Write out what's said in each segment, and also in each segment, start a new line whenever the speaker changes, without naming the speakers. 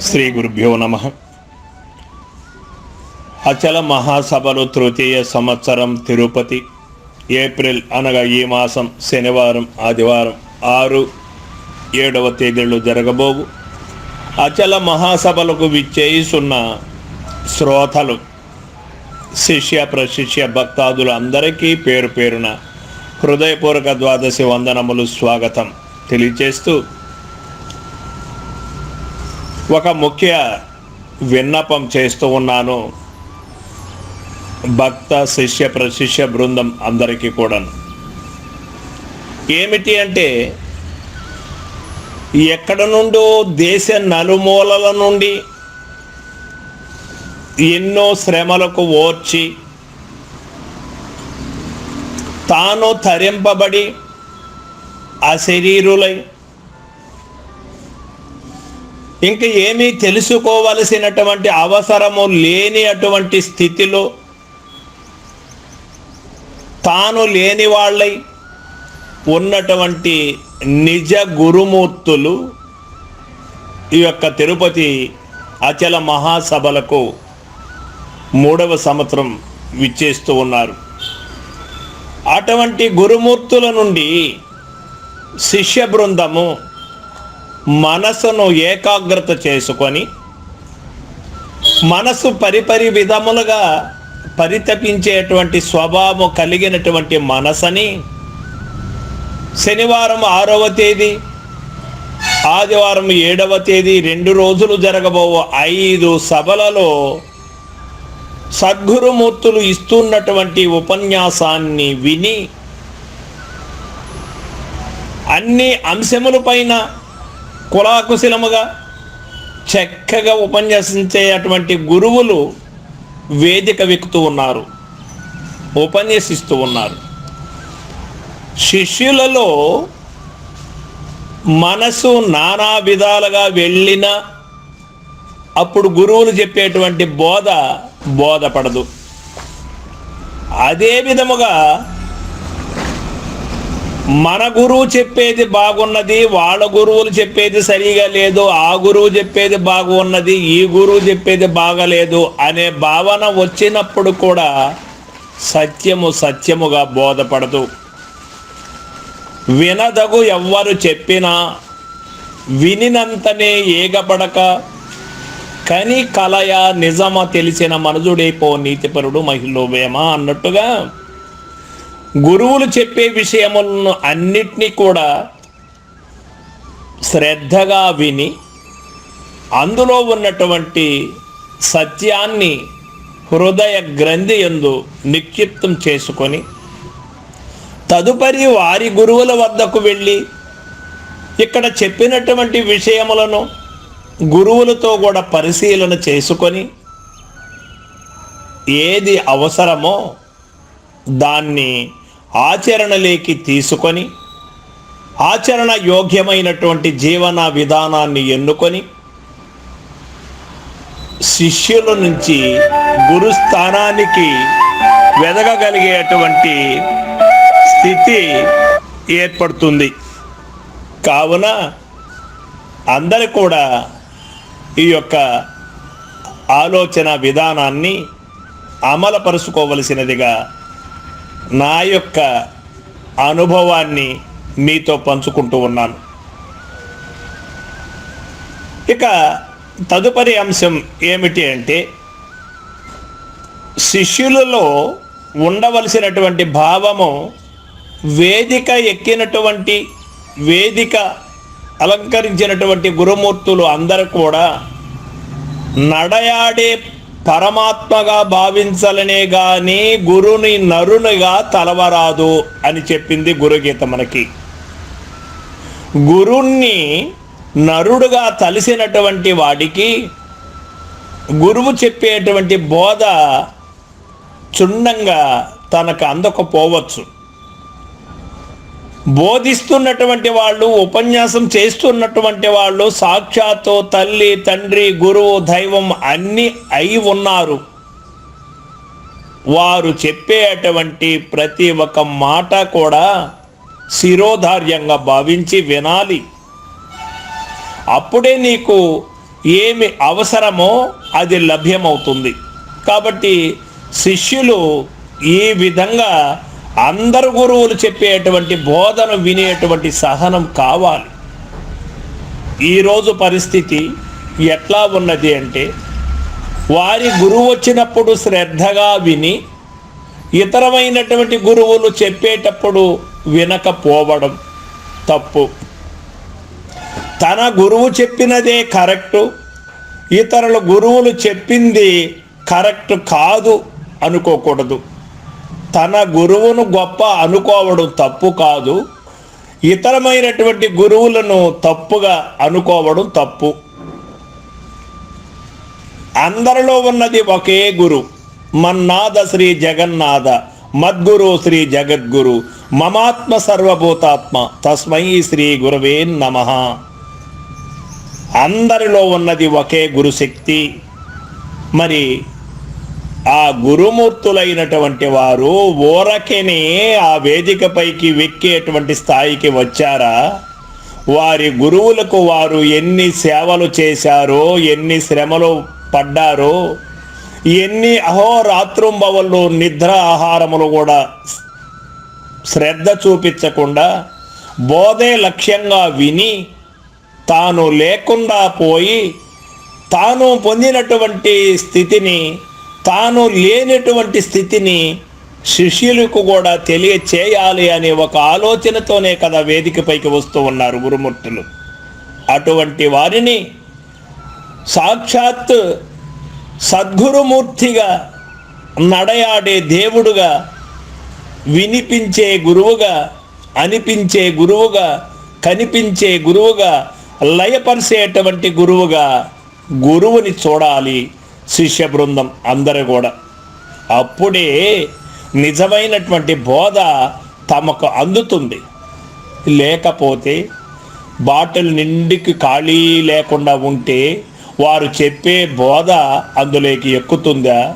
శ్రీ గురుభ్యో నమ. అచల మహాసభలు తృతీయ సంవత్సరం తిరుపతి ఏప్రిల్ అనగా ఈ మాసం శనివారం ఆదివారం ఆరు ఏడవ తేదీలు జరగబోవు అచల మహాసభలకు విచ్చేయిస్తున్న శ్రోతలు శిష్య ప్రశిష్య భక్తాదులు అందరికీ పేరు పేరున హృదయపూర్వక ద్వాదశి వందనములు స్వాగతం తెలియచేస్తూ ఒక ముఖ్య విన్నపం చేస్తూ ఉన్నాను. భక్త శిష్య ప్రశిష్య బృందం అందరికీ కూడా ఏమిటి అంటే ఎక్కడ నుండో దేశ నలుమూలల నుండి ఎన్నో శ్రమలకు ఓర్చి తాను తరింపబడి అశరీరులై ఇంక ఏమీ తెలుసుకోవలసినటువంటి అవసరము లేని అటువంటి స్థితిలో తాను లేని వాళ్ళై ఉన్నటువంటి నిజ గురుమూర్తులు ఈ యొక్క తిరుపతి అచల మహాసభలకు మూడవ సంవత్సరం విచ్చేస్తూ ఉన్నారు. అటువంటి గురుమూర్తుల నుండి శిష్య బృందము మనసును ఏకాగ్రత చేసుకొని మనసు పరిపరి విధములుగా పరితపించేటువంటి స్వభావం కలిగినటువంటి మనసని శనివారం ఆరవ తేదీ ఆదివారం ఏడవ తేదీ రెండు రోజులు జరగబో ఐదు సభలలో సద్గురుమూర్తులు ఇస్తున్నటువంటి ఉపన్యాసాన్ని విని అన్ని అంశములపైన కులాకుశలముగా చక్కగా ఉపన్యసించే అటువంటి గురువులు వేదిక వెక్కుతూ ఉన్నారు ఉపన్యసిస్తూ ఉన్నారు. శిష్యులలో మనసు నానా విధాలుగా వెళ్ళిన అప్పుడు గురువులు చెప్పేటువంటి బోధ బోధపడదు. అదే విధముగా మన గురువు చెప్పేది బాగున్నది వాళ్ళ గురువులు చెప్పేది సరిగా లేదు ఆ గురువు చెప్పేది బాగున్నది ఈ గురువు చెప్పేది బాగలేదు అనే భావన వచ్చినప్పుడు కూడా సత్యము సత్యముగా బోధపడదు. వినదగు ఎవ్వరు చెప్పినా వినినంతనే ఏగపడక కని కలయ నిజమ తెలిసిన మనుజుడైపో నీతిపరుడు మహిళవేమ అన్నట్టుగా గురువులు చెప్పే విషయములను అన్నిటినీ కూడా శ్రద్ధగా విని అందులో ఉన్నటువంటి సత్యాన్ని హృదయ గ్రంథి ఎందు నిక్షిప్తం చేసుకొని తదుపరి వారి గురువుల వద్దకు వెళ్ళి ఇక్కడ చెప్పినటువంటి విషయములను గురువులతో కూడా పరిశీలన చేసుకొని ఏది అవసరమో దాన్ని ఆచరణలోకి తీసుకొని ఆచరణ యోగ్యమైనటువంటి జీవన విధానాన్ని ఎన్నుకొని శిష్యుల నుంచి గురుస్థానానికి వెదగగలిగేటువంటి స్థితి ఏర్పడుతుంది. కావున అందరు కూడా ఈ యొక్క ఆలోచన విధానాన్ని అమలుపరుచుకోవలసినదిగా నా యొక్క అనుభవాన్ని మీతో పంచుకుంటూ ఉన్నాను. ఇక తదుపరి అంశం ఏమిటి అంటే శిష్యులలో ఉండవలసినటువంటి భావము వేదిక ఎక్కినటువంటి వేదిక అలంకరించినటువంటి గురుమూర్తులు అందరూ కూడా నడయాడే పరమాత్మగా భావించాలనే గాని గురుని నరునిగా తలవరాదు అని చెప్పింది గురుగీత మనకి. గురుణ్ణి నరుడుగా తలిసినటువంటి వాడికి గురువు చెప్పేటువంటి బోధ చుండంగా తనకు అందకపోవచ్చు. బోధిస్తున్నటువంటి వాళ్ళు ఉపన్యాసం చేస్తున్నటువంటి వాళ్ళు సాక్షాత్తు తల్లి తండ్రి గురువు దైవం అన్ని అయి ఉన్నారు. వారు చెప్పేటువంటి ప్రతి ఒక్క మాట కూడా శిరోధార్యంగా భావించి వినాలి. అప్పుడే నీకు ఏమి అవసరమో అది లభ్యమవుతుంది. కాబట్టి శిష్యులు ఈ విధంగా అందరు గురువులు చెప్పేటువంటి బోధన వినేటువంటి సహనం కావాలి. ఈరోజు పరిస్థితి ఎట్లా ఉన్నది అంటే వారి గురువు వచ్చినప్పుడు శ్రద్ధగా విని ఇతరమైనటువంటి గురువులు చెప్పేటప్పుడు వినకపోవడం తప్పు. తన గురువు చెప్పినదే కరెక్టు ఇతరుల గురువులు చెప్పింది కరెక్ట్ కాదు అనుకోకూడదు. తన గురువును గొప్ప అనుకోవడం తప్పు కాదు. ఇతరమైనటువంటి గురువులను తప్పుగా అనుకోవడం తప్పు. అందరిలో ఉన్నది ఒకే గురు. మన్నాద శ్రీ జగన్నాథ మద్గురు శ్రీ జగద్గురు మమాత్మ సర్వభూతాత్మ తస్మై శ్రీ గురవే నమ. అందరిలో ఉన్నది ఒకే గురుశక్తి. మరి ఆ గురుమూర్తులైనటువంటి వారు ఊరకెనే ఆ వేదికపైకి వెక్కేటువంటి స్థాయికి వచ్చారా? వారి గురువులకు వారు ఎన్ని సేవలు చేశారో ఎన్ని శ్రమలు పడ్డారో ఎన్ని అహోరాత్రుంబవళ్ళు నిద్ర ఆహారములు కూడా శ్రద్ధ చూపించకుండా బోధే లక్ష్యంగా విని తాను లేకుండా పోయి తాను పొందినటువంటి స్థితిని తాను లేనటువంటి స్థితిని శిష్యులకు కూడా తెలియచేయాలి అనే ఒక ఆలోచనతోనే కదా వేదికపైకి వస్తూ ఉన్నారు గురుమూర్తులు. అటువంటి వారిని సాక్షాత్ సద్గురుమూర్తిగా నడయాడే దేవుడుగా వినిపించే గురువుగా అనిపించే గురువుగా కనిపించే గురువుగా లయపరిచేటువంటి గురువుగా గురువుని చూడాలి. శిష్య బృందం అందరూ కూడా. అప్పుడే నిజమైనటువంటి బోధ తమకు అందుతుంది. లేకపోతే బాటిల్ నిండికి ఖాళీ లేకుండా ఉంటే వారు చెప్పే బోధ అందులోకి ఎక్కుతుందా?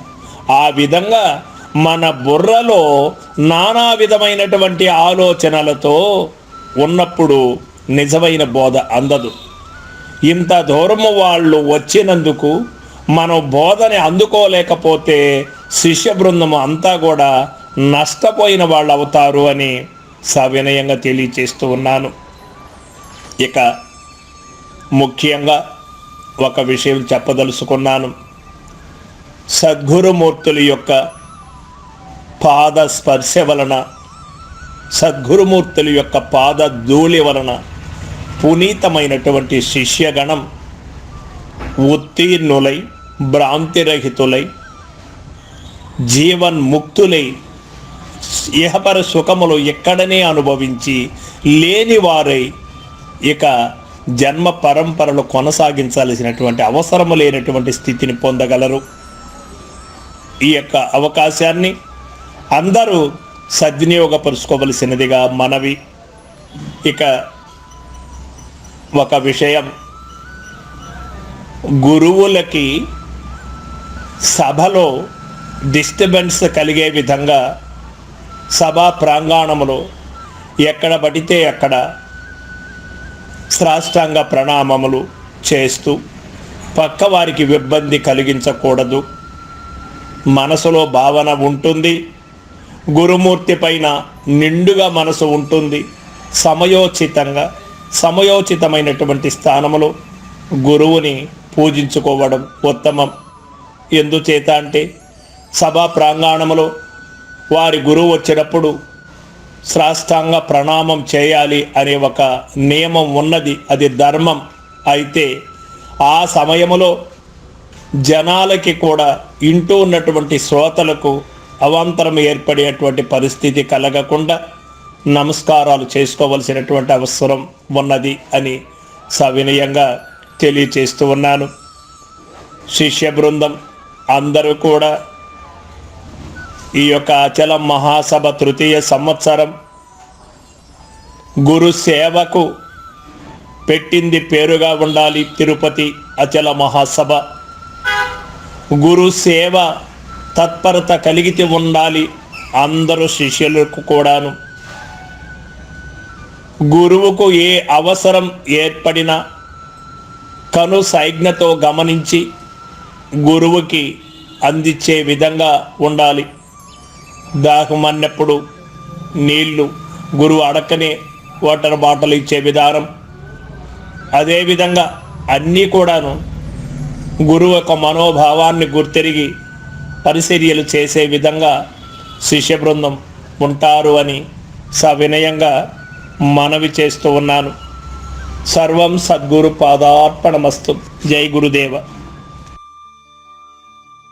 ఆ విధంగా మన బుర్రలో నానా విధమైనటువంటి ఆలోచనలతో ఉన్నప్పుడు నిజమైన బోధ అందదు. ఇంత దూరము వాళ్ళు వచ్చినందుకు మనం బోధని అందుకోలేకపోతే శిష్య బృందము అంతా కూడా నష్టపోయిన వాళ్ళు అవుతారు అని సవినయంగా తెలియచేస్తూ ఉన్నాను. ఇక ముఖ్యంగా ఒక విషయం చెప్పదలుచుకున్నాను. సద్గురుమూర్తుల యొక్క పాద స్పర్శ వలన సద్గురుమూర్తుల యొక్క పాద ధూళి వలన పునీతమైనటువంటి శిష్యగణం ఉత్తీర్ణులై భ్రాంతిరహితులై జీవన్ముక్తులై ఇహపర సుఖములు ఎక్కడనే అనుభవించి లేని వారై ఇక జన్మ పరంపరలు కొనసాగించాల్సినటువంటి అవసరం లేనటువంటి స్థితిని పొందగలరు. ఈ యొక్క అవకాశాన్ని అందరూ సద్వినియోగపరుచుకోవలసినదిగా మనవి. ఇక ఒక విషయం. గురువులకి సభలో డిస్టర్బెన్స్ కలిగే విధంగా సభా ప్రాంగణములో ఎక్కడ పడితే అక్కడ శ్రాష్టాంగ ప్రణామములు చేస్తూ పక్క వారికి ఇబ్బంది కలిగించకూడదు. మనసులో భావన ఉంటుంది. గురుమూర్తి పైన నిండుగా మనసు ఉంటుంది. సమయోచితంగా సమయోచితమైనటువంటి స్థానములో గురువుని పూజించుకోవడం ఉత్తమం. ఎందుచేత అంటే సభా ప్రాంగణంలో వారి గురువు వచ్చినప్పుడు శ్రాష్టాంగ ప్రణామం చేయాలి అనే ఒక నియమం ఉన్నది అది ధర్మం. అయితే ఆ సమయంలో జనాలకి కూడా ఇంటూ ఉన్నటువంటి శ్రోతలకు అవాంతరం ఏర్పడేటువంటి పరిస్థితి కలగకుండా నమస్కారాలు చేసుకోవలసినటువంటి అవసరం ఉన్నది అని సవినయంగా తెలియచేస్తూ ఉన్నాను. శిష్య బృందం అందరూ కూడా ఈ యొక్క అచల మహాసభ తృతీయ సంవత్సరం గురు సేవకు పెట్టింది పేరుగా ఉండాలి తిరుపతి అచల మహాసభ. గురు సేవ తత్పరత కలిగితే ఉండాలి అందరూ శిష్యులకు కూడాను. గురువుకు ఏ అవసరం ఏర్పడినా కను సైజ్ఞతో గమనించి గురువుకి అందించే విధంగా ఉండాలి. దాహమన్నప్పుడు నీళ్ళు గురువు అడక్కనే వాటర్ బాటలు ఇచ్చే విధానం. అదేవిధంగా అన్నీ కూడాను గురువు యొక్క మనోభావాన్ని గుర్తెరిగి పరిచర్యలు చేసే విధంగా శిష్య బృందం ఉంటారు అని సవినయంగా మనవి చేస్తూ ఉన్నాను. సర్వం సద్గురు పాదార్పణమస్తు. జై గురుదేవ.